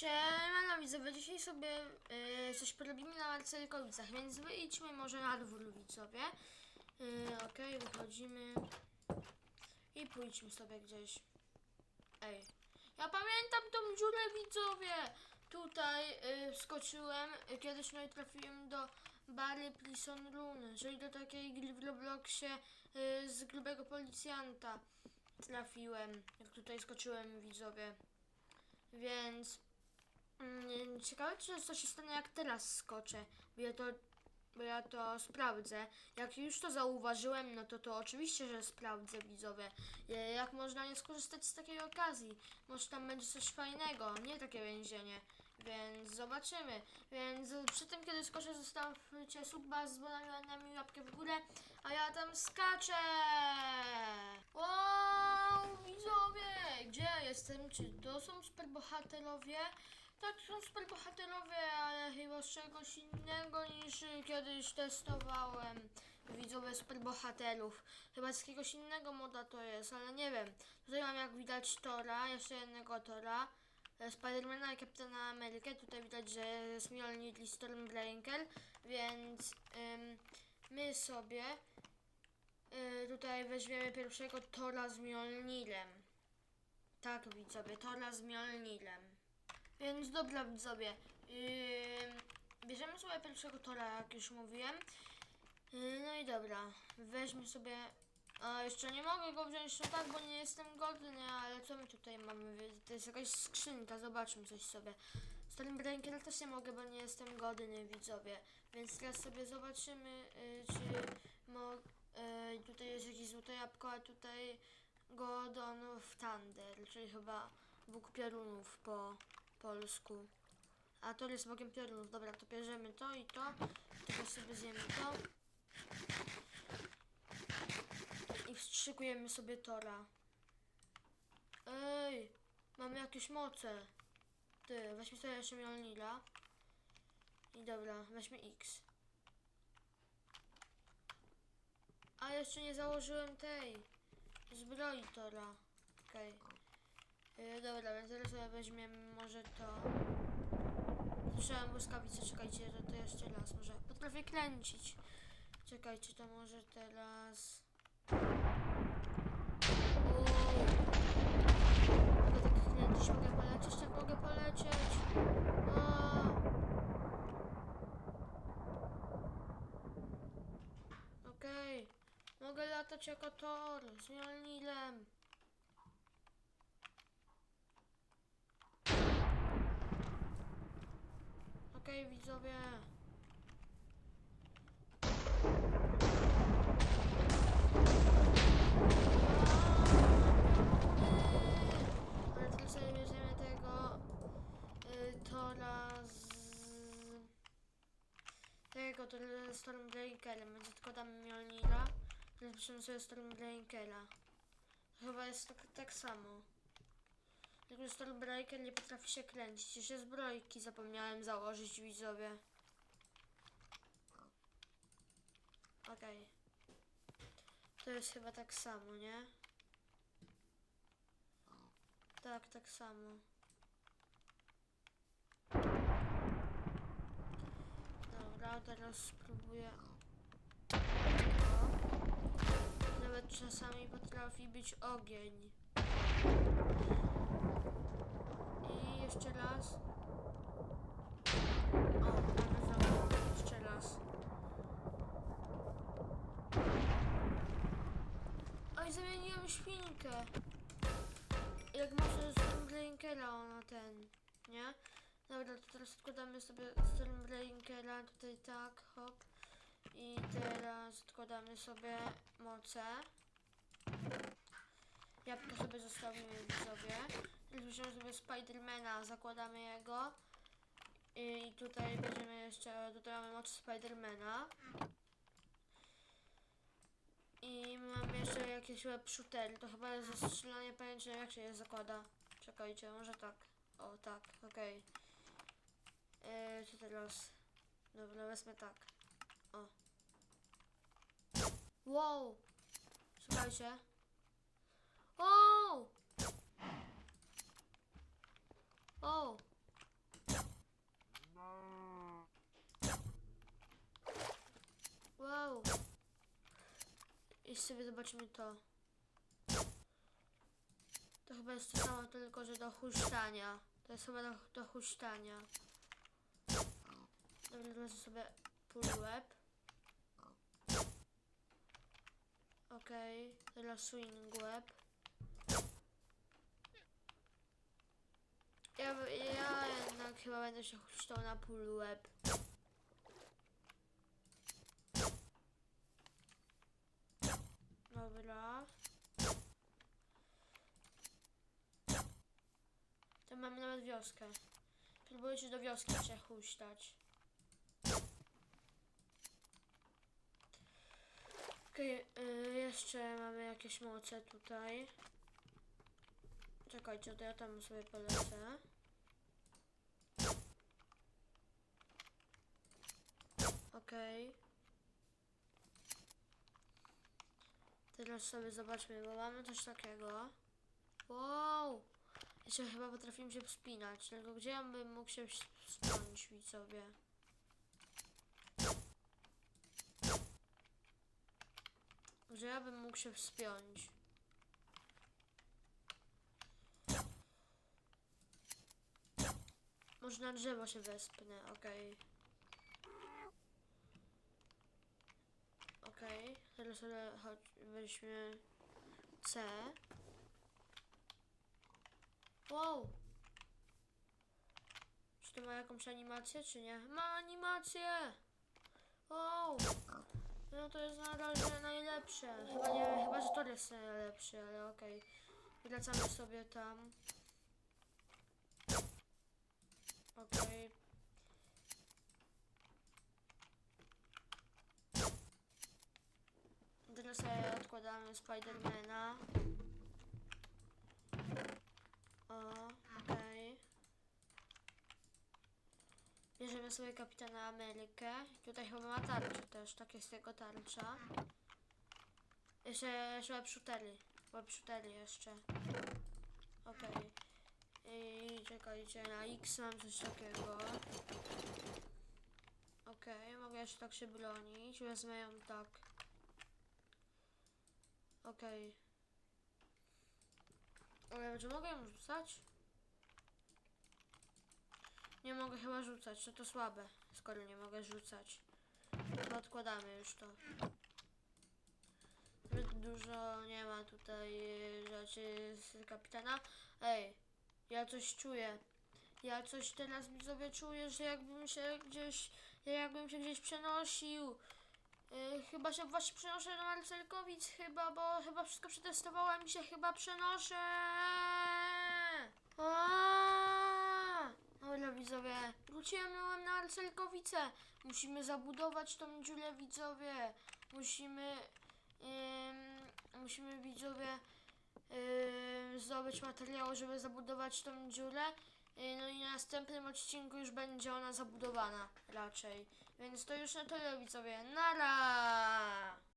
Siemano widzowie, dzisiaj sobie y, coś porobimy na Marcelikowicach, więc wyjdźmy może na dwór widzowie. Y, Okej, wychodzimy i pójdźmy sobie gdzieś. Ej, ja pamiętam tą dziurę widzowie! Tutaj y, skoczyłem, y, kiedyś no i trafiłem do Barry Prison Run, czyli do takiej gry w Robloxie y, z grubego policjanta trafiłem, jak tutaj skoczyłem widzowie. Więc mm, ciekawe, czy co się stanie, jak teraz skoczę. Bo ja to, bo ja to sprawdzę. Jak już to zauważyłem, no to to oczywiście, że sprawdzę widzowie. Jak można nie skorzystać z takiej okazji? Może tam będzie coś fajnego, nie takie więzienie. Więc zobaczymy. Więc przy tym, kiedy skoczę, zostawcie suba z dzwonami łapkę w górę, a ja tam skaczę! Wow, widzowie! Gdzie ja jestem? Czy to są superbohaterowie? Tak, są superbohaterowie, ale chyba z czegoś innego niż kiedyś testowałem. Widzowie superbohaterów. Chyba z jakiegoś innego moda to jest, ale nie wiem. Tutaj mam jak widać Tora, jeszcze jednego Tora. e, Spidermana i Kapitana Amerykę. Tutaj widać, że jest Mjolnir i Stormbreaker, więc ym, my sobie y, tutaj weźmiemy pierwszego Tora z Mjolnirem. Tak, widzowie, Tora z Mjolnirem. Więc dobra, widzowie. Yy, bierzemy sobie pierwszego Tora, jak już mówiłem. Yy, no i dobra, weźmy sobie. A jeszcze nie mogę go wziąć, no tak, bo nie jestem godny, ale co my tutaj mamy? To jest jakaś skrzynka, zobaczmy coś sobie. Stormbreaker też nie mogę, bo nie jestem godny, widzowie. Więc teraz sobie zobaczymy, yy, czy mo- yy, tutaj jest jakieś złote jabłko, a tutaj Godon w Thunder, czyli chyba Bóg piorunów po polsku. A to jest Bogiem piorunów. Dobra, to bierzemy to i to. Tylko sobie zjemy to. I wstrzykujemy sobie Tora. Ej, mamy jakieś moce. Ty, weźmy sobie jeszcze Mjolnira. I dobra, weźmy X. A jeszcze nie założyłem tej zbroi Tora. Okej. Yy, dobra, więc teraz sobie weźmiemy może to. Słyszałem błyskawice, czekajcie, że to jeszcze raz może. Potrafię kręcić. Czekajcie, to może teraz. Mogę tak kręcić, mogę polecieć, tak mogę polecieć. O. Okej. Mogę latać jako Thor z Mjolnirem. Widzowie. Ale teraz sobie bierzemy tego y, Tora z tego to Stormbreakerem, będzie tylko damy Mjolnira. Teraz bierzemy sobie Stormbreakera. Chyba jest tak, tak samo. Tylko, że Stormbreaker nie potrafi się kręcić. Jeszcze zbrojki zapomniałem założyć widzowie. Okej. To jest chyba tak samo, nie? Tak, tak samo. Dobra, teraz spróbuję. Nawet czasami potrafi być ogień. I jeszcze raz. O, znowu. Jeszcze raz. Oj, zamieniłem świnkę. Jak masz Stormbreakera ona ten, nie? Dobra, to teraz odkładamy sobie Stormbreakera tutaj tak, hop. I teraz odkładamy sobie moce. Jabłko sobie zostawimy widzowie. Teraz bierzemy sobie Spidermana, zakładamy jego. I tutaj będziemy jeszcze, tutaj mamy moc Spidermana. I mamy jeszcze jakieś web shootery, to chyba jest zastrzelanie pajęczne, jak się je zakłada. Czekajcie, może tak. O, tak, okej. Okay. co teraz? Dobra, wezmę tak. O. Wow! Słuchajcie. O! Wow! I sobie zobaczymy to. To chyba jest to samo, tylko że do huśtania. To jest chyba do, do huśtania. Dobra, wezmę sobie pull łeb. Okej, okay, teraz swing łeb. Ja, ja jednak chyba będę się huśtał na pull web. Dobra. To mamy nawet wioskę. Próbuję się do wioski przechuśtać. Okej, y, jeszcze mamy jakieś moce tutaj. Czekajcie, to ja tam sobie polecę. Okej. Teraz sobie zobaczmy, bo mamy coś takiego. Wow! Jeszcze chyba potrafimy się wspinać, tylko gdzie ja bym mógł się ws- wspiąć, widzowie? Gdzie ja bym mógł się wspiąć? Może na drzewo się wespnę, okej. Okej, teraz sobie chodź, weźmy C. Wow! Czy to ma jakąś animację, czy nie? Ma animację! Wow! No to jest na razie najlepsze. Chyba nie, chyba że to jest najlepszy, ale okej. Wracamy sobie tam. Okej. Teraz sobie odkładamy Spidermana. Okej. Bierzemy sobie Kapitana Amerykę. Tutaj chyba ma tarczę też, tak jest jego tarcza. Jeszcze, jeszcze webshootery. Webshootery jeszcze. Okej. I czekajcie, na X mam coś takiego. Okej, mogę jeszcze tak się bronić. Wezmę ją tak. Okej. Ale czy mogę ją rzucać? Nie mogę chyba rzucać, to to słabe, skoro nie mogę rzucać. To odkładamy już to. Zbyt dużo nie ma tutaj e, rzeczy z kapitana. Ej, ja coś czuję. Ja coś teraz widzowie czuję, że jakbym się gdzieś, jakbym się gdzieś przenosił. Yy, chyba się właśnie przenoszę do Marcelkowic chyba, bo chyba wszystko przetestowałem i się chyba przenoszę. Aaaa! Dobra widzowie, wróciłem na Marcelkowice. Musimy zabudować tą dziurę widzowie. Musimy, musimy widzowie zdobyć materiał, żeby zabudować tą dziurę. Yy, No i na następnym odcinku już będzie ona zabudowana raczej. Więc to już na tyle widzowie. Nara!